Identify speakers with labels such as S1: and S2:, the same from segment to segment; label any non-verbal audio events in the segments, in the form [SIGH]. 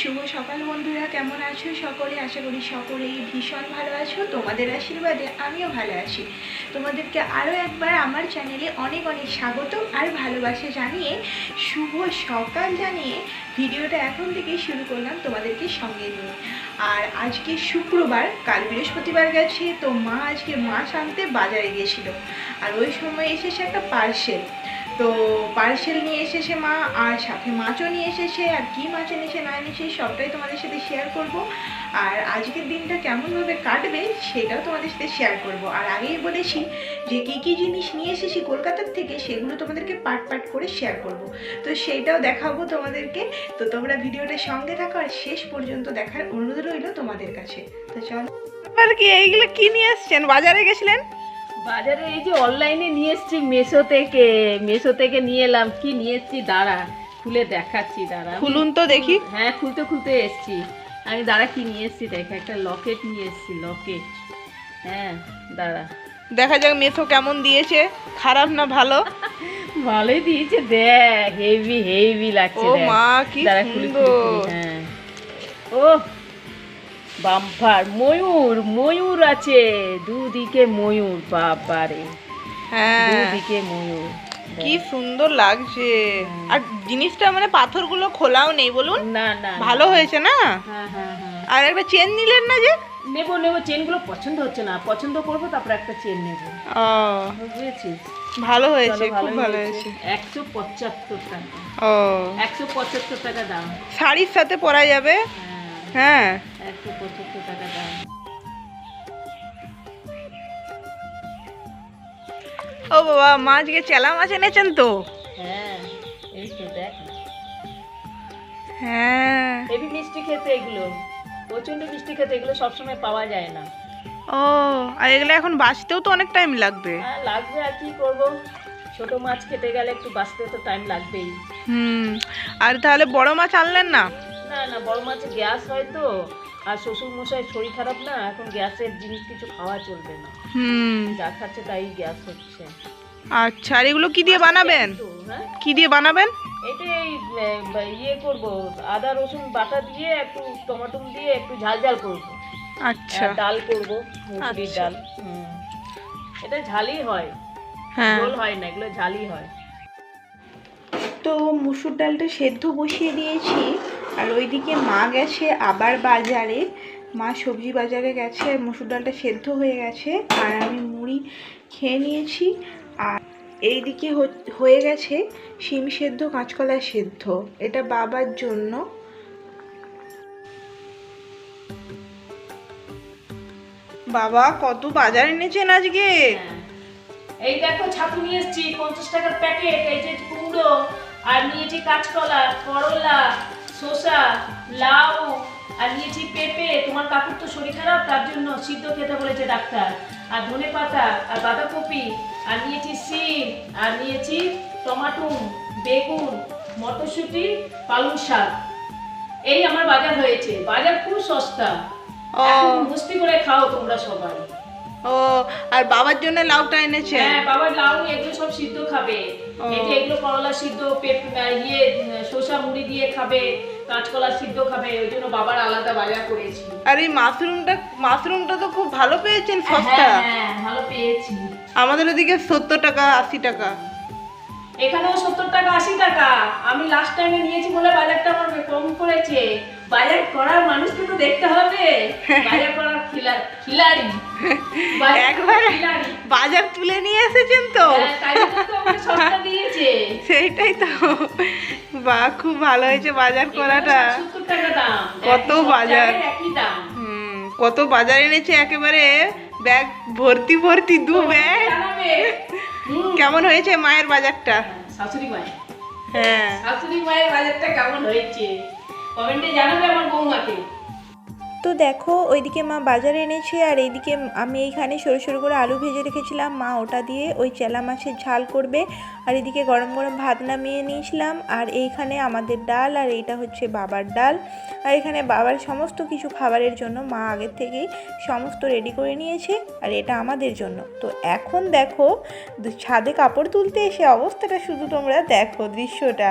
S1: শুভ সকাল বন্ধুরা, কেমন আছো সকলে? আশা করি সকলেই ভীষণ ভালো আছো। তোমাদের আশীর্বাদে আমিও ভালো আছি। তোমাদেরকে আরও একবার আমার চ্যানেলে অনেক অনেক স্বাগত আর ভালোবাসা জানিয়ে, শুভ সকাল জানিয়ে ভিডিওটা এখন থেকেই শুরু করলাম তোমাদেরকে সঙ্গে নিয়ে। আর আজকে শুক্রবার, কাল বৃহস্পতিবার গেছে, তো মা আজকে মাছ আনতে বাজারে গিয়েছিল। আর ওই সময় এসেছে একটা পার্সেল তো পার্সেল নিয়ে এসেছে মা, আর সাথে মাছও নিয়ে এসেছে, আর কি মাছ এনেছে না এনেছে সবটাই তোমাদের সাথে শেয়ার করব। আর আজকের দিনটা কেমনভাবে কাটবে সেটাও তোমাদের সাথে শেয়ার করব। আর আগেই বলেছি যে কী কী জিনিস নিয়ে এসেছি কলকাতার থেকে সেগুলো তোমাদেরকে পার্ট পার্ট করে শেয়ার করব। তো সেইটাও দেখাবো তোমাদেরকে। তো তোমরা ভিডিওটা সঙ্গে থাকো, আর শেষ পর্যন্ত দেখার অনুরোধ রইল তোমাদের কাছে। তো চলো। কি এইগুলো কি নিয়ে এসছেন? বাজারে গেছিলেন?
S2: বাজারে এই যে অনলাইনে নিয়ে এসছি মেশো থেকে মেশো থেকে নিয়ে এলাম। কি নিয়ে এসছি? দাঁড়া খুলে দেখাচ্ছি দাঁড়া।
S1: খুলুন তো দেখি।
S2: হ্যাঁ খুলতে খুলতে এসছি। আমি দাঁড়া কি নিয়ে এসছি? দেখ একটা লকেট নিয়ে এসছি লকেট। হ্যাঁ দাঁড়া।
S1: দেখা যাক মেথো কেমন দিয়েছে। খারাপ না ভালো? [LAUGHS]
S2: ভালোই দিয়েছে দেখ হেভি হেভি লাগছে
S1: ও মা কি সুন্দর।
S2: হ্যাঁ। ও বাম্পার ময়ূর ময়ূর আছে। দুদিকে ময়ূর বাবারে।
S1: হ্যাঁ।
S2: দুদিকে ময়ূর।
S1: কি সুন্দর লাগছে। আর জিনিসটা মানে পাথরগুলো খোলাও নেই বলুন।
S2: না না
S1: ভালো হয়েছে না?
S2: হ্যাঁ হ্যাঁ হ্যাঁ।
S1: আর একটা চেন নিলেন না যে?
S2: নেব নেব। চেনগুলো পছন্দ হচ্ছে না। পছন্দ করব তারপর একটা চেন নেব।
S1: ও।
S2: বুঝেছিস
S1: ভালো হয়েছে খুব ভালো হয়েছে।
S2: একশো পঁচাত্তর টাকা।
S1: ও।
S2: একশো পঁচাত্তর টাকা দাম।
S1: শাড়ির সাথে পরা যাবে?
S2: হ্যাঁ।
S1: হ্যাঁ।
S2: একশো পঁচাত্তর টাকা দাম।
S1: ও বাবা মা আজকে চেলা মাছ এনেছেন তো?
S2: হ্যাঁ এই তো দেখ।
S1: হ্যাঁ।
S2: হেভি মিষ্টি খেতে এগুলো। প্রচণ্ড মিষ্টি খেতে এগুলো সবসময় পাওয়া যায় না।
S1: ও আর এগুলো এখন বাঁচতেও তো অনেক টাইম লাগবে।
S2: হ্যাঁ লাগবে আর কি করব? ছোট মাছ খেতে গেলে একটু বাঁচতে তো টাইম লাগবেই।
S1: হুম আর তাহলে বড় মাছ আনলেন না?
S2: না না বড় মাছে গ্যাস হয় তো আর শ্বশুর মশাই শরীর খারাপ না এখন গ্যাসের জিনিস কিছু খাওয়া চলবে না।
S1: হুম।
S2: যা খাচ্ছে তাই গ্যাস হচ্ছে।
S1: আচ্ছা আর এগুলো কি দিয়ে বানাবেন?
S2: হ্যাঁ?
S1: কি দিয়ে বানাবেন?
S2: এটা এই ইয়ে করব আদা রসুন বাটা দিয়ে একটু টমেটো দিয়ে একটু ঝাল ঝাল করব।
S1: আচ্ছা।
S2: ডাল করব মুসুরির
S1: আচ্ছা।
S2: ডাল হুম। এটা ঝালই হয়।
S1: হ্যাঁ।
S2: ঝোল হয় না এগুলো ঝালই হয়।
S1: তো মুসুর ডালটা সেদ্ধ বসিয়ে দিয়েছি। আর ওইদিকে মা গেছে আবার বাজারে। মা সবজি বাজারে গেছে, আর মুসুর ডালটা সেদ্ধ হয়ে গেছে, আর আমি মুড়ি খেয়ে নিয়েছি। আর এইদিকে হ- হয়ে গেছে শিম সেদ্ধ, কাঁচকলা সেদ্ধ। এটা বাবার জন্য। বাবা, কত বাজার এনেছেন আজকে?
S2: হ্যাঁ। এই দেখো, ছাতু নিয়ে এসেছি, পঞ্চাশ টাকার প্যাকেট, এই যে কুমড়ো, আর নিয়েছি কাঁচকলা, করলা শসা লাউ আর নিয়েছি পেঁপে তোমার কাকুর তো শরীর খারাপ তার জন্য সিদ্ধ খেতে বলেছে ডাক্তার। আর ধনে পাতা আর বাঁধাকপি আর নিয়েছি সিম আর নিয়েছি টমাটো বেগুন মটরশুঁটি পালং শাক। এই আমার বাজার হয়েছে। বাজার খুব সস্তা। মস্তি করে খাও তোমরা সবাই।
S1: ও আর বাবার জন্য লাউটা এনেছে
S2: হ্যাঁ বাবার লাউ এগুলো সব সিদ্ধ খাবে। যে এগুলো করলা সিদ্ধ ইয়ে শসা মুড়ি দিয়ে খাবে কাঁচকলা সিদ্ধ খাবে ওই জন্য বাবার আলাদা বাজার করেছি।
S1: আর এই মাশরুমটা মাশরুমটা তো খুব ভালো পেয়েছেন সস্তা।
S2: হ্যাঁ হ্যাঁ ভালো পেয়েছি।
S1: আমাদের ওদিকে সত্তর টাকা আশি টাকা।
S2: এখানেও সত্তর টাকা আশি টাকা। আমি লাস্ট টাইমে নিয়েছি বলে বাজারটা আমার কম করেছে। বাজার করার মানুষকে তো দেখতে হবে। [LAUGHS] বাজার করার
S1: একবারে বাজার তুলে নিয়ে এসেছেন তো?
S2: হ্যাঁ, দিয়েছে। [LAUGHS]
S1: সেইটাই তো। বা খুব ভালো হয়েছে বাজার করাটা। কত বাজার। হুম কত বাজার এনেছে একেবারে ব্যাগ ভর্তি ভর্তি দু ব্যাগ। কেমন হয়েছে মায়ের বাজারটা?
S2: শাশুড়ি মায়ের।
S1: হ্যাঁ।
S2: শাশুড়ি মায়ের বাজারটা কেমন হয়েছে? কমেন্টে জানাবে আমার বৌমাকে।
S1: তো দেখো, ওইদিকে মা বাজারে এনেছে আর এইদিকে আমি এইখানে সরু সরু করে আলু ভেজে রেখেছিলাম। মা ওটা দিয়ে ওই চেলা মাছের ঝাল করবে। আর এদিকে গরম গরম ভাত নামিয়ে নিয়েছিলাম। আর এইখানে আমাদের ডাল আর এইটা হচ্ছে বাবার ডাল। আর এখানে বাবার সমস্ত কিছু খাবারের জন্য মা আগের থেকেই সমস্ত রেডি করে নিয়েছে। আর এটা আমাদের জন্য। তো এখন দেখো, ছাদে কাপড় তুলতে এসে অবস্থাটা শুধু তোমরা দেখো দৃশ্যটা।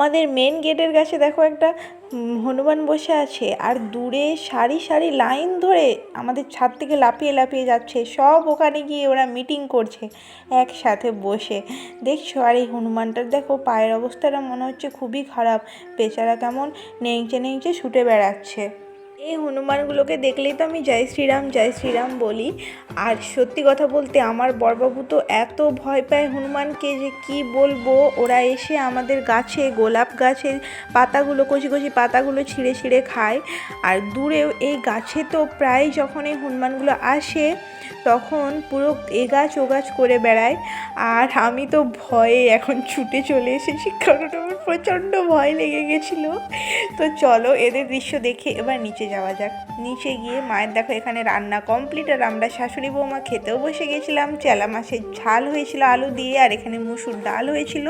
S1: আমাদের মেন গেটের কাছে দেখো একটা হনুমান বসে আছে। আর দূরে সারি সারি লাইন ধরে আমাদের ছাদ থেকে লাফিয়ে লাফিয়ে যাচ্ছে। সব ওখানে গিয়ে ওরা মিটিং করছে, একসাথে বসে। দেখছ? আর এই হনুমানটার দেখো পায়ের অবস্থাটা মনে হচ্ছে খুবই খারাপ। বেচারা কেমন নেংচে নেংচে ছুটে বেড়াচ্ছে। এই হনুমানগুলোকে দেখলেই তো আমি জয় শ্রীরাম জয় শ্রীরাম বলি। আর সত্যি কথা বলতে আমার বড়বাবু তো এত ভয় পায় হনুমানকে যে কি বলব? ওরা এসে আমাদের গাছে, গোলাপ গাছের পাতাগুলো, কচি কচি পাতাগুলো ছিঁড়ে ছিঁড়ে খায়। আর দূরেও এই গাছে তো প্রায় যখন এই হনুমানগুলো আসে তখন পুরো এ গাছ ও গাছ করে বেড়ায়। আর আমি তো ভয়ে এখন ছুটে চলে এসেছি, কারণ আমার প্রচণ্ড ভয় লেগে গেছিল। তো চলো এদের দৃশ্য দেখে এবার নিচে যাওয়া যাক। নিচে গিয়ে মায়ের দেখো এখানে রান্না কমপ্লিট আর আমরা শাশুড়ি বৌমা খেতেও বসে গেছিলাম। চেলা মাছের ঝাল হয়েছিল আলু দিয়ে, আর এখানে মুসুর ডাল হয়েছিল।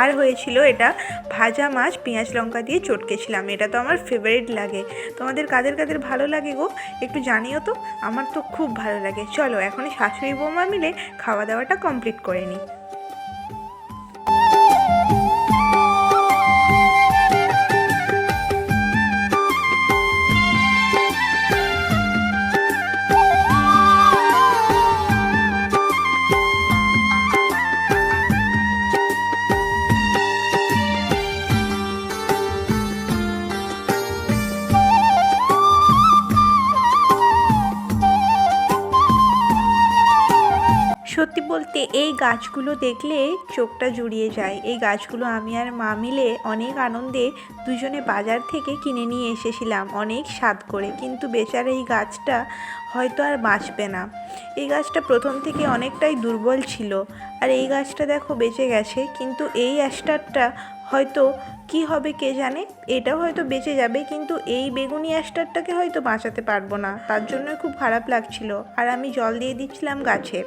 S1: আর হয়েছিল এটা ভাজা মাছ, পেঁয়াজ লঙ্কা দিয়ে চটকেছিলাম। এটা তো আমার ফেভারিট লাগে। তোমাদের কাদের কাদের ভালো লাগে গো? একটু জানিও তো। আমার তো খুব ভালো লাগে। চলো এখন শাশুড়ি বৌমা মিলে খাওয়া দাওয়াটা কমপ্লিট করে নিই। বলতে এই গাছগুলো দেখলে চোখটা জুড়িয়ে যায়। এই গাছগুলো আমি আর মা মিলে অনেক আনন্দে দুজনে বাজার থেকে কিনে নিয়ে এসেছিলাম, অনেক স্বাদ করে। কিন্তু বেচারা এই গাছটা হয়তো আর বাঁচবে না। এই গাছটা প্রথম থেকে অনেকটাই দুর্বল ছিল। আর এই গাছটা দেখো বেঁচে গেছে, কিন্তু এই অ্যাস্টারটা হয়তো কি হবে কে জানে? এটাও হয়তো বেঁচে যাবে, কিন্তু এই বেগুনি অ্যাস্টারটাকে হয়তো বাঁচাতে পারব না। তার জন্য খুব খারাপ লাগছিল, আর আমি জল দিয়ে দিচ্ছিলাম গাছে।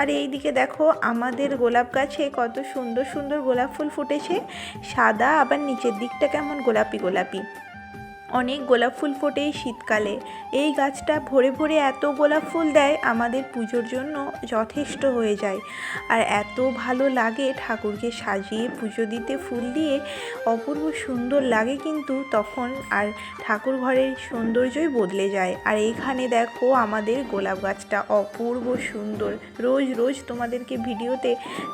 S1: আর এই দিকে দেখো, আমাদের গোলাপ গাছে কত সুন্দর সুন্দর গোলাপ ফুল ফুটেছে। সাদা, আবার নিচের দিকটা কেমন গোলাপি গোলাপি। অনেক গোলাপ ফুল ফোটে শীতকালে। এই গাছটা ভরে ভরে এত গোলাপ ফুল দেয়, আমাদের পুজোর জন্য যথেষ্ট হয়ে যায়। আর এত ভালো লাগে ঠাকুরকে সাজিয়ে পুজো দিতে, ফুল দিয়ে। অপূর্ব সুন্দর লাগে কিন্তু তখন আর ঠাকুর ঘরের সৌন্দর্যই বদলে যায়। আর এইখানে দেখো আমাদের গোলাপ গাছটা অপূর্ব সুন্দর। রোজ রোজ তোমাদেরকে ভিডিওতে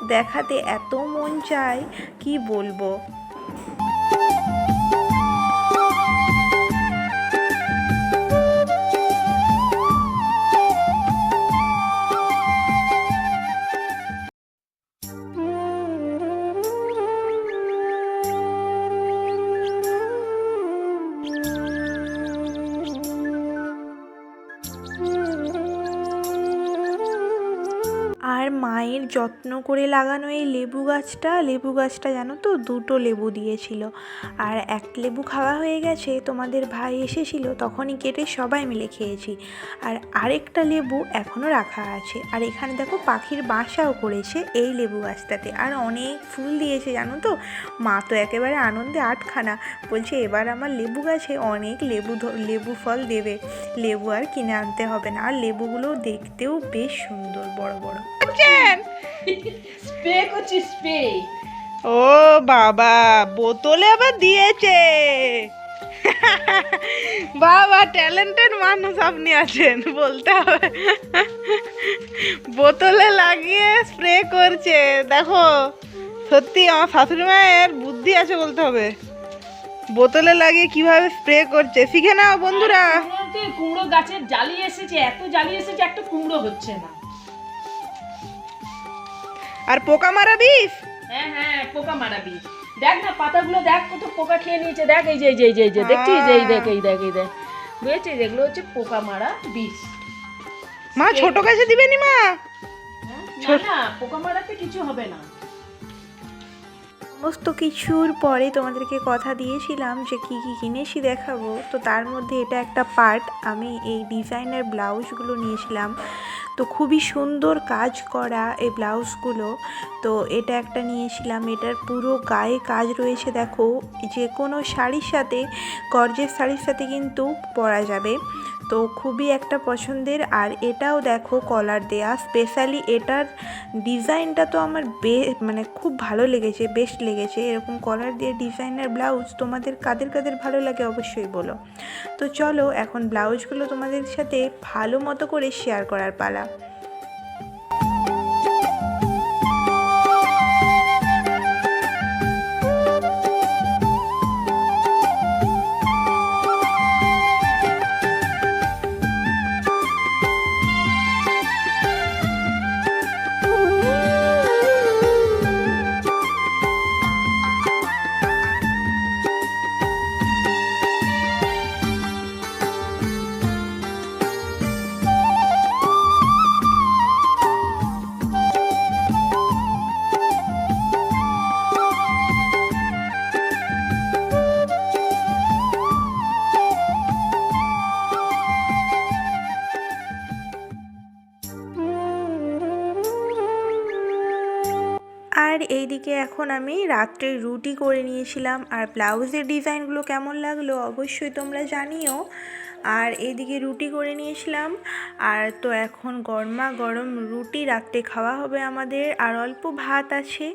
S1: দেখাতে এত মন চায়, কি বলব? মায়ের যত্ন করে লাগানো এই লেবু গাছটা লেবু গাছটা জানো তো দুটো লেবু দিয়েছিল। আর এক লেবু খাওয়া হয়ে গেছে, তোমাদের ভাই এসেছিল, তখনই কেটে সবাই মিলে খেয়েছি। আর আরেকটা লেবু এখনও রাখা আছে। আর এখানে দেখো পাখির বাসাও করেছে এই লেবু গাছটাতে। আর অনেক ফুল দিয়েছে জানো তো। মা তো একেবারে আনন্দে আটখানা বলছে, এবার আমার লেবু গাছে অনেক লেবু লেবু ফল দেবে। লেবু আর কিনে আনতে হবে না। আর লেবুগুলো দেখতেও বেশ সুন্দর, বড় বড়।
S2: স্প্রে করছি স্প্রে।
S1: ও বাবা বোতলে আবার দিয়েছে।
S3: বাবা ট্যালেন্টেড মানুষ আপনি আছেন বলতে হবে। বোতলে লাগিয়ে স্প্রে করছে। দেখো সত্যি আমার শাশুড়ি মায়ের বুদ্ধি আছে বলতে হবে। বোতলে লাগিয়ে কীভাবে স্প্রে করছে শিখে নাও বন্ধুরা।
S2: কুমড়ো গাছের জালি এসেছে এত জালি এসেছে একটা কুমড়ো হচ্ছে না।
S3: আর পোকা মারা বিষ
S2: হ্যাঁ হ্যাঁ পোকা মারা বিষ দেখ না পাতাগুলো দেখ কত পোকা খেয়ে নিয়েছে। দেখ এই যে এই যে এই যে দেখছি এই যে দেখছিস? এই দেখ এই দেখ এই দেখ। বুঝেছিস? এগুলো হচ্ছে পোকা মারা বিষ
S3: মা ছোট গাছে দিবেনি মা?
S2: হ্যাঁ? না না পোকা মারাতে কিছু হবে না।
S1: সমস্ত কিছুর পরে তোমাদেরকে কথা দিয়েছিলাম যে কি কি কিনেছি দেখাবো। তো তার মধ্যে এটা একটা পার্ট আমি এই ডিজাইনের ব্লাউজগুলো নিয়েছিলাম। তো খুবই সুন্দর কাজ করা এই ব্লাউজগুলো। তো এটা একটা নিয়েছিলাম, এটার পুরো গায়ে কাজ রয়েছে দেখো। যে কোনো শাড়ির সাথে গর্জের শাড়ির সাথে কিন্তু পরা যাবে। তো খুবই একটা পছন্দের। আর এটাও দেখো কলার দেয়া। স্পেশালি এটার ডিজাইনটা তো আমার বে মানে খুব ভালো লেগেছে বেস্ট লেগেছে। এরকম কলার দিয়ে ডিজাইনার ব্লাউজ তোমাদের কাদের কাদের ভালো লাগে অবশ্যই বলো। তো চলো এখন ব্লাউজগুলো তোমাদের সাথে ভালো মতো করে শেয়ার করার পালা। এইদিকে এখন আমি রাত্রে রুটি করে নিয়েছিলাম। আর ব্লাউজের ডিজাইনগুলো কেমন লাগল অবশ্যই তোমরা জানিও। আর এইদিকে রুটি করে নিয়েছিলাম। আর তো এখন গরমা গরম রুটি রাত্রে খাওয়া হবে আমাদের। আর অল্প ভাত আছে।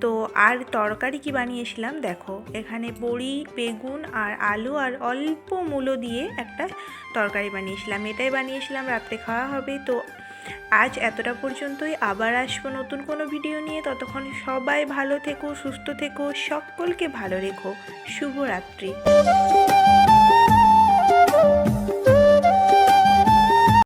S1: তো আর তরকারি কি বানিয়েছিলাম দেখো। এখানে বড়ি, বেগুন আর আলু আর অল্প মূলো দিয়ে একটা তরকারি বানিয়েছিলাম। এটাই বানিয়েছিলাম রাত্রে খাওয়া হবে। তো আজ এতটা পর্যন্তই। আবার আসব নতুন কোনো ভিডিও নিয়ে। ততক্ষণ সবাই ভালো থেকো, সুস্থ থেকো, সকলকে ভালো রেখো। শুভরাত্রি।